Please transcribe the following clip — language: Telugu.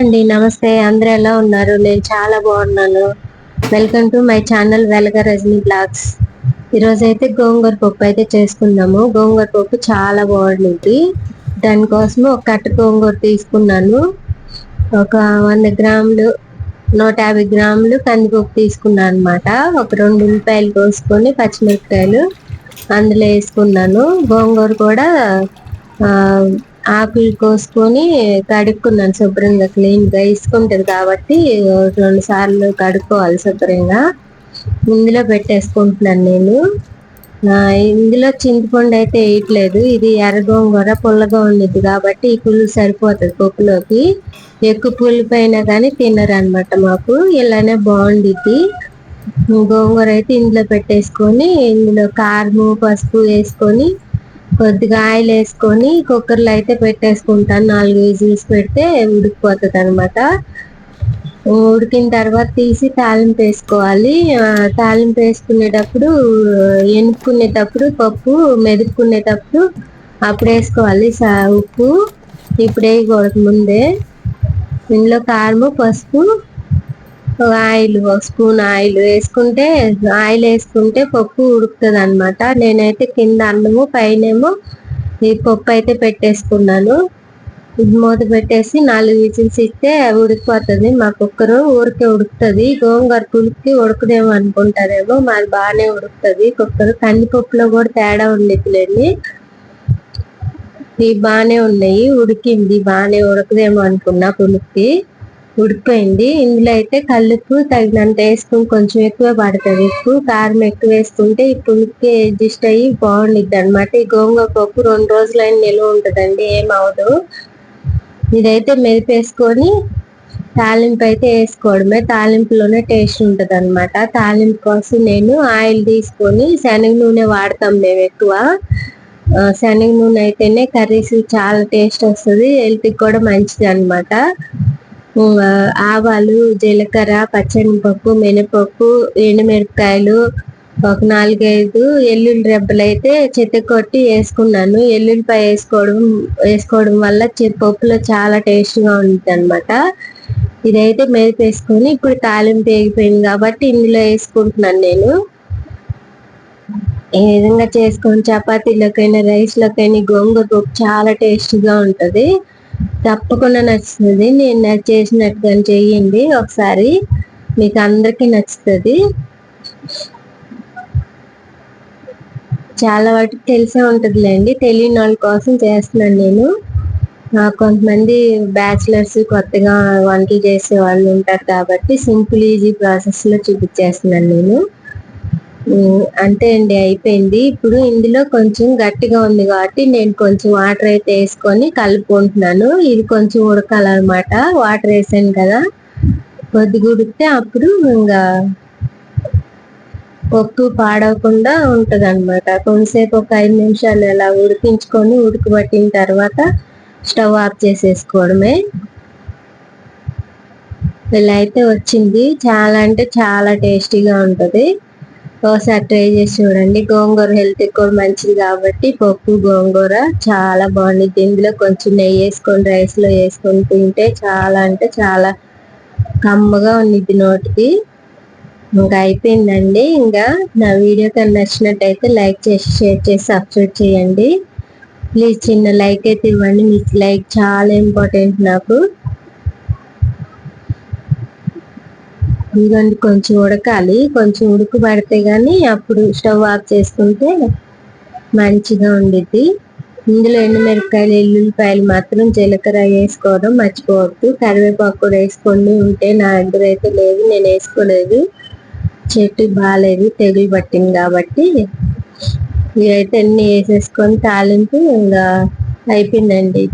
అండి నమస్తే. అందరూ ఎలా ఉన్నారు? నేను చాలా బాగున్నాను. వెల్కమ్ టు మై ఛానల్ వెలగ రజనీ బ్లాగ్స్. ఈరోజు అయితే గోంగూర పప్పు అయితే చేసుకుందాము. గోంగూర పప్పు చాలా బాగుంటుంది. దానికోసం ఒక కట్ట గోంగూర తీసుకున్నాను. ఒక వంద గ్రాములు నూట యాభై గ్రాములు కందిపప్పు తీసుకున్నాను అనమాట ఒక రెండు ఉల్లిపాయలు కోసుకొని పచ్చిమిరపకాయలు అందులో వేసుకున్నాను. గోంగూర కూడా ఆకులు కోసుకొని కడుక్కున్నాను శుభ్రంగా క్లీన్గా ఇసుకుంటది కాబట్టి రెండు సార్లు కడుక్కోవాలి శుభ్రంగా. ఇందులో పెట్టేసుకుంటున్నాను నేను. ఇందులో చింతపండు అయితే వేయట్లేదు. ఇది ఎర్ర గోంగూర పుల్లగా ఉండిద్ది కాబట్టి ఈ పులుసు సరిపోతుంది పప్పులోకి. ఎక్కువ పులిపోయినా కానీ తినరు అనమాట మాకు. ఇలానే బాగుండిద్ది. గోంగూర అయితే ఇందులో పెట్టేసుకొని ఇందులో కారము పసుపు వేసుకొని కొద్దిగా ఆయిల్ వేసుకొని కుక్కర్లో అయితే పెట్టేసుకుంటాను. నాలుగు విజిల్స్ పెడితే ఉడికిపోతుంది అనమాట ఉడికిన తర్వాత తీసి తాలింపు వేసుకోవాలి. తాలింపు వేసుకునేటప్పుడు ఎనుక్కునేటప్పుడు పప్పు మెదుక్కునేటప్పుడు అప్పుడు వేసుకోవాలి. సా- ఉప్పు. ఇప్పుడు వేయకూడదు ముందే. ఇందులో కారము పసుపు ఆయిల్ ఒక స్పూన్ ఆయిల్ వేసుకుంటే ఆయిల్ వేసుకుంటే పప్పు ఉడుకుతుంది అనమాట నేనైతే కింద అన్నము పైనేమో ఈ పప్పు అయితే పెట్టేసుకున్నాను. మూత పెట్టేసి నాలుగు విజిల్స్ ఇస్తే ఉడికిపోతుంది. మా కుక్కరు ఊరికే ఉడుకుతుంది. గోంగూర పులికి ఉడకదేమో అనుకుంటారేమో మాది బాగానే ఉడుకుతుంది. కుక్కరు కందిపప్పులో కూడా తేడా ఉండేదిలేండి. ఇవి బాగానే ఉన్నాయి. ఉడికింది. బాగానే ఉడకదేమో అనుకున్నా పులికి ఉడికిపోయింది. ఇందులో అయితే కళ్ళుప్పు తగినంత వేసుకుని కొంచెం ఎక్కువ పడుతుంది. ఉప్పు కారం ఎక్కువ వేసుకుంటే ఈ పులుపుకి అడ్జస్ట్ అయ్యి బాగుండిద్ది అనమాట ఈ గోంగూర పప్పు రెండు రోజులైన నిల్వ ఉంటుందండి ఏమవదు ఇదైతే మెరిపేసుకొని తాలింపు అయితే వేసుకోవడమే. తాలింపులోనే టేస్ట్ ఉంటుంది అనమాట తాలింపు కోసం నేను ఆయిల్ తీసుకొని శనగ నూనె వాడతాం మేము ఎక్కువ. శనగ నూనె అయితేనే కర్రీస్ చాలా టేస్ట్ వస్తుంది హెల్త్కి కూడా మంచిది అనమాట ఆవాలు జీలకర్ర పచ్చనిపప్పు మినపప్పు ఎండుమిరపకాయలు ఒక నాలుగైదు ఎల్లుల్లి రెబ్బలు అయితే చెత్త కొట్టి వేసుకున్నాను. ఎల్లుల్లిపాయ వేసుకోవడం వేసుకోవడం వల్ల పప్పులో చాలా టేస్ట్గా ఉంటుంది అనమాట ఇదైతే మెరిపేసుకొని ఇప్పుడు తాలింపు వేగిపోయింది కాబట్టి ఇందులో వేసుకుంటున్నాను నేను. ఈ విధంగా చేసుకొని చపాతీలోకైనా రైస్లకైనా గోంగూర పప్పు చాలా టేస్టీగా ఉంటుంది. తప్పకుండా నచ్చుతుంది. నేను నాకు చేసినట్టుగా చెయ్యండి ఒకసారి. మీకు అందరికీ నచ్చుతుంది. చాలా వాటికి తెలిసే ఉంటుందిలేండి. తెలియని వాళ్ళ కోసం చేస్తున్నాను నేను. కొంతమంది బ్యాచిలర్స్ కొత్తగా వంటలు చేసే వాళ్ళు ఉంటారు కాబట్టి సింపుల్ ఈజీ ప్రాసెస్లో చూపించేస్తున్నాను నేను. అంతే అండి అయిపోయింది. ఇప్పుడు ఇందులో కొంచెం గట్టిగా ఉంది కాబట్టి నేను కొంచెం వాటర్ అయితే వేసుకొని కలుపుకుంటున్నాను. ఇది కొంచెం ఉడకాలన్నమాట. వాటర్ వేసాను కదా. కొద్దిగా ఉడికితే అప్పుడు ఇంకా పప్పు పాడవకుండా ఉంటుంది అనమాట కొంతసేపు ఒక ఐదు నిమిషాలు ఇలా ఉడికించుకొని ఉడకబట్టిన తర్వాత స్టవ్ ఆఫ్ చేసేసుకోవడమే. ఇలా అయితే వచ్చింది. చాలా అంటే చాలా టేస్టీగా ఉంటుంది. ఒకసారి ట్రై చేసి చూడండి. గోంగూర హెల్త్ కూడా మంచిది కాబట్టి పప్పు గోంగూర చాలా బాగుంది ఇందులో కొంచెం నెయ్యి వేసుకొని రైస్లో వేసుకొని తింటే చాలా అంటే చాలా కమ్మగా ఉండిద్ది నోటికి. ఇంకా అయిపోయిందండి. ఇంకా నా వీడియో కానీ నచ్చినట్టయితే లైక్ చేసి షేర్ చేసి సబ్స్క్రైబ్ చేయండి. ప్లీజ్ చిన్న లైక్ అయితే ఇవ్వండి. మీకు లైక్ చాలా ఇంపార్టెంట్ నాకు. ఇదిగోండి కొంచెం ఉడకాలి. కొంచెం ఉడుకు పడితే కానీ అప్పుడు స్టవ్ ఆఫ్ చేసుకుంటే మంచిగా ఉండిద్ది. ఇందులో ఎండుమిరపకాయలు ఎల్లుల్లిపాయలు మాత్రం జీలకర్ర వేసుకోవడం మర్చిపోవద్దు. కరివేపాకు కూడా వేసుకోండి ఉంటే నా దగ్గర అయితే లేదు నేను వేసుకోలేదు. చెట్టు బాగాలేదు తెగులు పట్టింది కాబట్టి ఇవైతే అన్ని వేసేసుకొని తాలింపు ఇంకా అయిపోయిందండి.